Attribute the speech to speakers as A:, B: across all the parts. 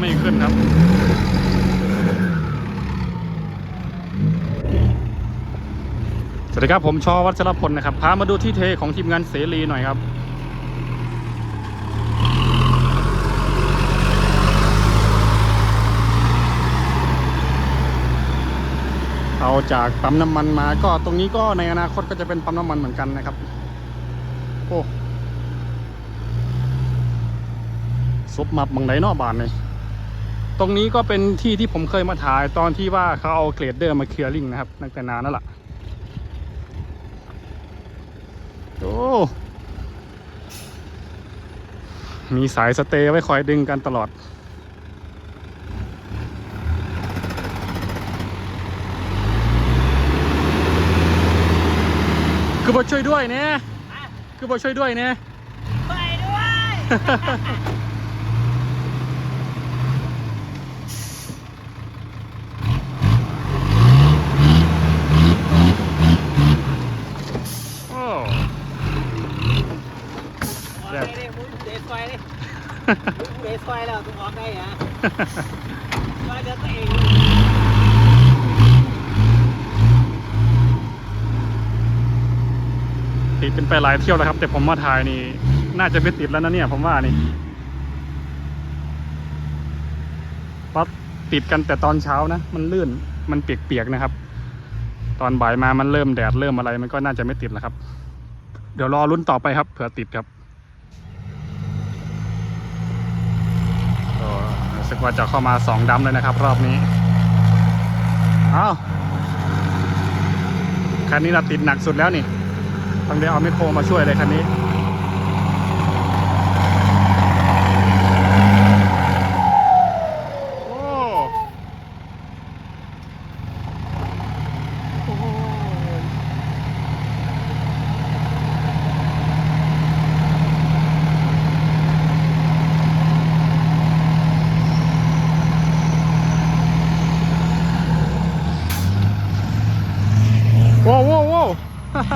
A: ไม่ขึ้นครับ สวัสดีครับผมชอวัชรพลนะครับ พามาดูที่เทของทีมงานเสรีหน่อยครับเอาจากปั๊มน้ำมันมาก็ตรงนี้ก็ในอนาคตก็จะเป็นปั๊มน้ำมันเหมือนกันนะครับ โอ้ซุปมับบางไหนเนอบานเลย ตรงนี้ก็เป็นที่ที่ผมเคยมาถ่ายตอนที่ว่าเขาเอาเกรดเดอร์มาเคลียร์ลิงนะครับตั้งแต่นานนั่นแหละโอ้มีสายสเตย์ไว้คอยดึงกันตลอด คือบ่ช่วยด้วยเนี่ยคือบ่ช่วยด้วยเนี่ย
B: ไปด้วย
A: โอ้
B: เลยมึงเดซไฟเลยมึงเดซไฟแล้วต้องออกได้ฮะว่าเดี๋ยวตัวเอง
A: ติดเป็นไปหลายเที่ยวแล้วครับ แต่ผมมาถ่ายนี่ น่าจะไม่ติดแล้วนะเนี่ย ผมว่านี่ปั๊บติดกันแต่ตอนเช้านะ มันลื่นมันเปียกๆนะครับ ตอนบ่ายมามันเริ่มแดดเริ่มอะไรมันก็น่าจะไม่ติดแล้วครับ เดี๋ยวรอรุ่นต่อไปครับเผื่อติดครับก็รู้ สึกว่าจะเข้ามาสองดำเลยนะครับ รอบนี้ เอาคันนี้เราติดหนักสุดแล้วนี่ต้องได้เอาไมโครมาช่วยเลยคันนี้โอ้โห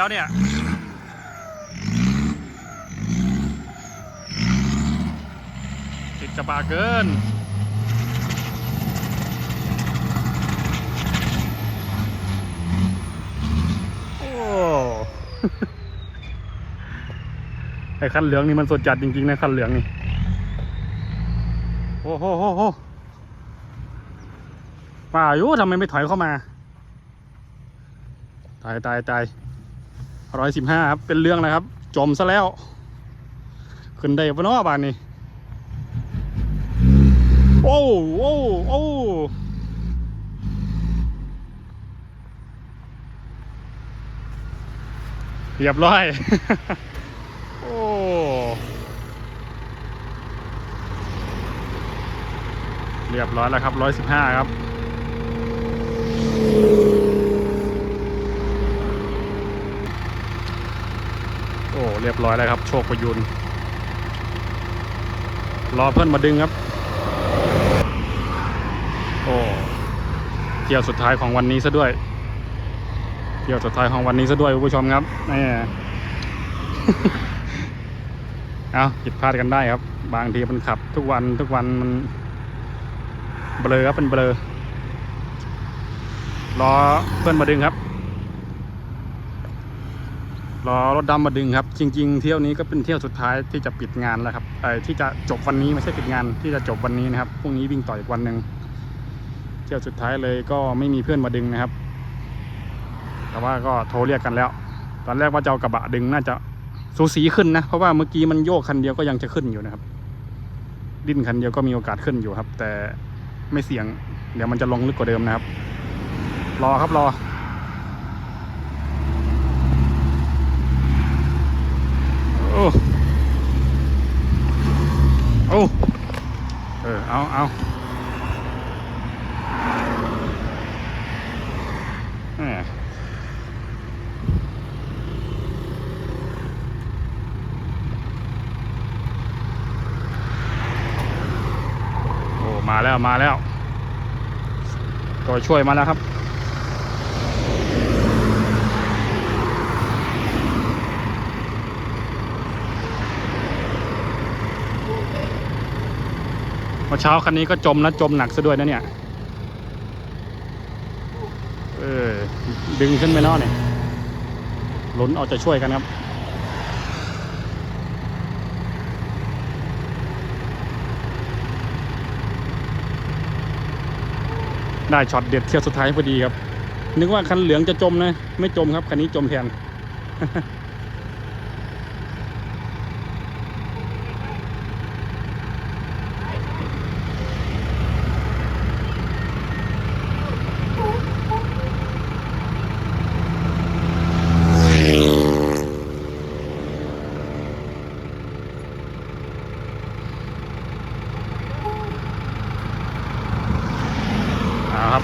A: แล้วเนี่ยติดกระบะเกินโอ้ไอ้คันเหลืองนี่มันสดจัดจริงๆนะคันเหลืองนี่โอ้โหโหโหป่าอยู่ทำไมไม่ถอยเข้ามา ตายตายตาย ร้อยสิบห้าครับ เป็นเรื่องนะครับ จมซะแล้ว ขึ้นได้ปะเนาะบานนี้ โอ้โอ้โอ้เรียบร้อย โอ้เรียบร้อยแล้วครับร้อยสิบห้าครับ โอ้ เรียบร้อยแล้วครับ โชคประยุนรอเพื่อนมาดึงครับ โอ้เที่ยวสุดท้ายของวันนี้ซะด้วยเที่ยวสุดท้ายของวันนี้ซะด้วยคุณผู้ชมครับนี่เอาผิดพลาดกันได้ครับ บางทีมันขับ ทุกวันทุกวันมันเบลอครับเป็นเบลอรอเพื่อนมาดึงครับ รอรถดำมาดึงครับ จริง ๆ เที่ยวนี้ก็เป็นเที่ยวสุดท้ายที่จะปิดงานแล้วครับไอ้ที่จะจบวันนี้ไม่ใช่ปิดงานที่จะจบวันนี้นะครับพรุ่งนี้วิ่งต่ออีกวันหนึ่งเที่ยวสุดท้ายเลยก็ไม่มีเพื่อนมาดึงนะครับ แต่ว่าก็โทรเรียกกันแล้ว ตอนแรกว่าจะเอากระบะดึงน่าจะสูสีขึ้นนะ เพราะว่าเมื่อกี้มันโยกคันเดียวก็ยังจะขึ้นอยู่นะครับ ดิ้นคันเดียวก็มีโอกาสขึ้นอยู่ครับ แต่ไม่เสี่ยง เดี๋ยวมันจะลงลึกกว่าเดิมนะครับ รอครับรอ อ้โอ้เออเอาเอาโอ้มาแล้วมาแล้ว ตัวช่วยมาแล้วครับ เช้าคันนี้ก็จมนะจมหนักซะด้วยนะเนี่ย เออ ดึงขึ้นไปนอกเนี่ยลุ้นเอาจะช่วยกันครับได้ช็อตเด็ดเที่ยวสุดท้ายพอดีครับ นึกว่าคันเหลืองจะจมนะ ไม่จมครับ คันนี้จมแทน เอาครับ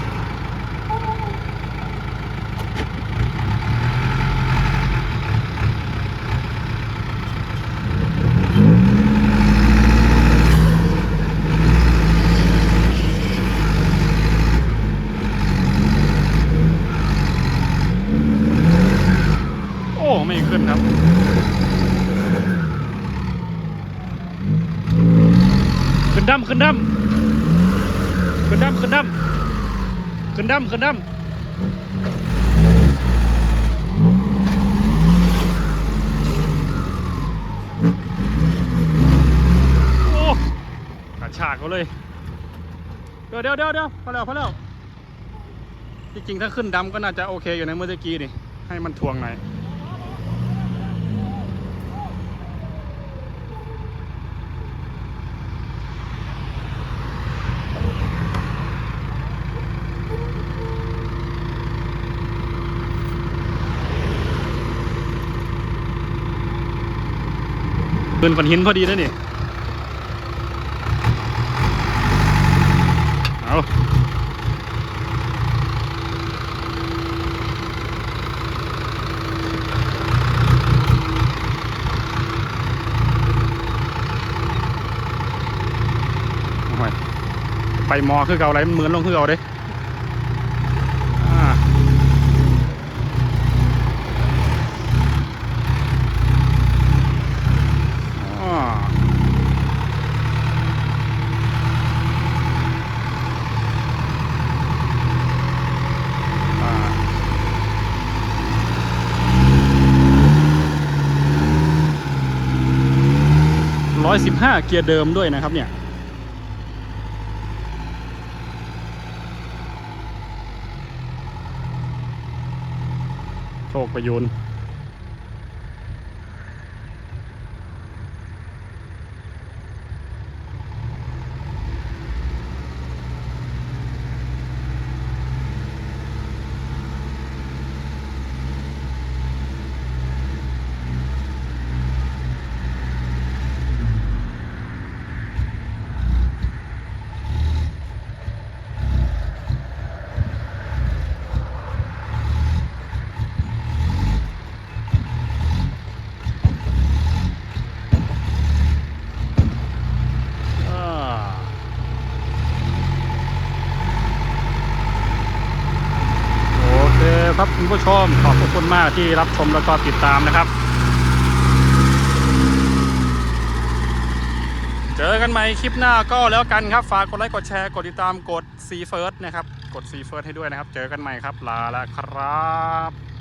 A: โอ้ ไม่ขึ้นครับ ขึ้น ดำขึ้นดำขึ้นดำขึ้นดำขึ้นดำขึ้นดำโอ้กระชากเขาเลย เดี๋ยวเดี๋ยวเดี๋ยวเดี๋ยวพอแล้วพอแล้ว จริงๆ ถ้าขึ้นดำก็น่าจะโอเคอยู่ในเมื่อกี้นี่ ให้มันทวงหน่อย เปืนฝันหินพอดีนะนี่ เอาไปมอคือเก่าไรมันเหมือนลงคือเก่าเด้ 115 เกียร์เดิมด้วยนะครับเนี่ยโชคประยุน ผู้ชม ขอบคุณมากที่รับชมแล้วก็ติดตามนะครับ เจอกันใหม่คลิปหน้าก็แล้วกันครับ ฝากกดไลค์กดแชร์กดติดตามกดซีเฟิร์สนะครับ กดซีเฟิร์สให้ด้วยนะครับ เจอกันใหม่ครับลาแล้วครับ